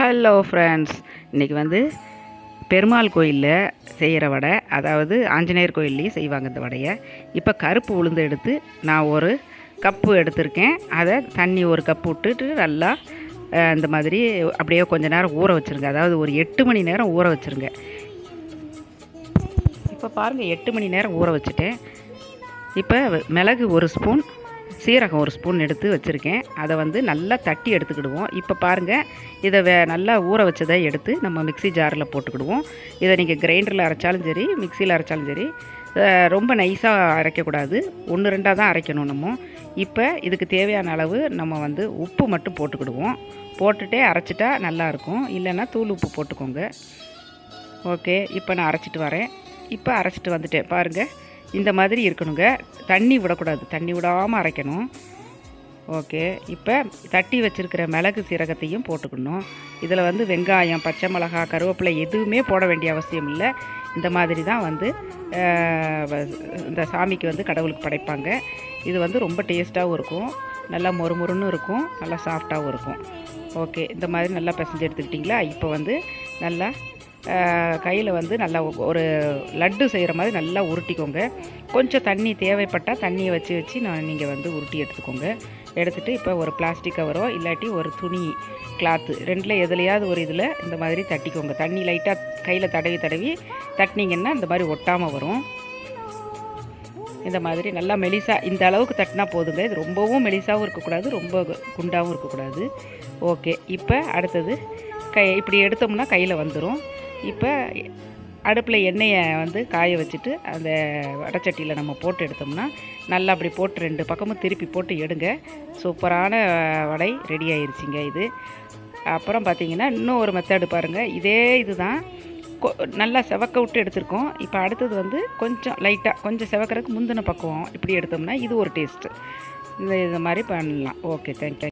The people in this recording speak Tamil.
ஹலோ ஃப்ரெண்ட்ஸ் இன்றைக்கி வந்து பெருமாள் கோயிலில் செய்கிற வடை அதாவது ஆஞ்சநேயர் கோயில்லையும் செய்வாங்க இந்த வடையை. இப்போ கருப்பு உளுந்து எடுத்து நான் ஒரு கப்பு எடுத்திருக்கேன். அதை தண்ணி ஒரு கப்பு விட்டுட்டு நல்லா இந்த மாதிரி அப்படியே கொஞ்ச நேரம் ஊற வச்சுருங்க. அதாவது ஒரு எட்டு மணி நேரம் ஊற வச்சுருங்க. இப்போ பாருங்கள் எட்டு மணி நேரம் ஊற வச்சுட்டேன். இப்போ மிளகு ஒரு ஸ்பூன் சீரகம் ஒரு ஸ்பூன் எடுத்து வச்சுருக்கேன். அதை வந்து நல்லா தட்டி எடுத்துக்கிடுவோம். இப்போ பாருங்கள் இதை வே நல்லா ஊற வச்சதை எடுத்து நம்ம மிக்ஸி ஜாரில் போட்டுக்கிடுவோம். இதை நீங்கள் கிரைண்டரில் அரைச்சாலும் சரி மிக்சியில் அரைச்சாலும் சரி ரொம்ப நைஸாக அரைக்கக்கூடாது. ஒன்று ரெண்டாக தான் அரைக்கணும் நம்ம. இப்போ இதுக்கு தேவையான அளவு நம்ம வந்து உப்பு மட்டும் போட்டுக்கிடுவோம். போட்டுட்டே அரைச்சிட்டா நல்லாயிருக்கும் இல்லைன்னா தூள் உப்பு போட்டுக்கோங்க. ஓகே இப்போ நான் அரைச்சிட்டு வரேன். இப்போ அரைச்சிட்டு வந்துட்டேன். பாருங்கள் இந்த மாதிரி இருக்கணுங்க. தண்ணி விடக்கூடாது. தண்ணி விடாமல் அரைக்கணும். ஓகே. இப்போ தட்டி வச்சுருக்கிற மிளகு சீரகத்தையும் போட்டுக்கணும். இதில் வந்து வெங்காயம் பச்சை மிளகா கருவேப்பிலை எதுவுமே போட வேண்டிய அவசியம் இல்லை. இந்த மாதிரி தான் வந்து இந்த சாமிக்கு வந்து கடவுளுக்கு படைப்பாங்க. இது வந்து ரொம்ப டேஸ்ட்டாகவும் இருக்கும். நல்லா மொறுமொறுன்னு இருக்கும். நல்லா சாஃப்டாகவும் இருக்கும். ஓகே. இந்த மாதிரி நல்லா பிசைஞ்சு எடுத்துக்கிட்டிங்களா? இப்போ வந்து நல்லா கையில் வந்து நல்லா ஒரு லட்டு செய்கிற மாதிரி நல்லா உருட்டிக்கோங்க. கொஞ்சம் தண்ணி தேவைப்பட்டால் தண்ணியை வச்சு வச்சு நான் நீங்கள் வந்து உருட்டி எடுத்துக்கோங்க. எடுத்துகிட்டு இப்போ ஒரு பிளாஸ்டிக் கவரோ இல்லாட்டி ஒரு துணி கிளாத்து ரெண்டில் எதுலையாவது ஒரு இதில் இந்த மாதிரி தட்டிக்கோங்க. தண்ணி லைட்டாக கையில் தடவி தடவி தட்டினீங்கன்னா இந்த மாதிரி ஒட்டாமல் வரும். இந்த மாதிரி நல்லா மெலிசாக இந்த அளவுக்கு தட்டினா போதுங்க. இது ரொம்பவும் மெலிசாவும் இருக்கக்கூடாது ரொம்ப குண்டாகவும் இருக்கக்கூடாது. ஓகே இப்போ அடுத்தது கை இப்படி எடுத்தோம்னா கையில் வந்துடும் இப்போ அடுப்பில் எண்ணெயை வந்து காய வச்சுட்டு அந்த வடச்சட்டியில் நம்ம போட்டு எடுத்தோம்னா நல்லா அப்படி போட்டு ரெண்டு பக்கமும் திருப்பி போட்டு எடுங்க. சூப்பரான வடை ரெடி ஆயிருச்சுங்க இது. அப்புறம் பார்த்தீங்கன்னா இன்னும் ஒரு மெத்தடு பாருங்கள் இதே இதுதான். கொ- நல்லா செவக்க விட்டு எடுத்திருக்கோம். இப்போ அடுத்தது வந்து கொஞ்சம் லைட்டாக கொஞ்சம் செவக்கிறதுக்கு முந்தின பக்குவம் இப்படி எடுத்தோம்னா இது ஒரு டேஸ்ட்டு இந்த இது மாதிரி பண்ணலாம். Okay thank you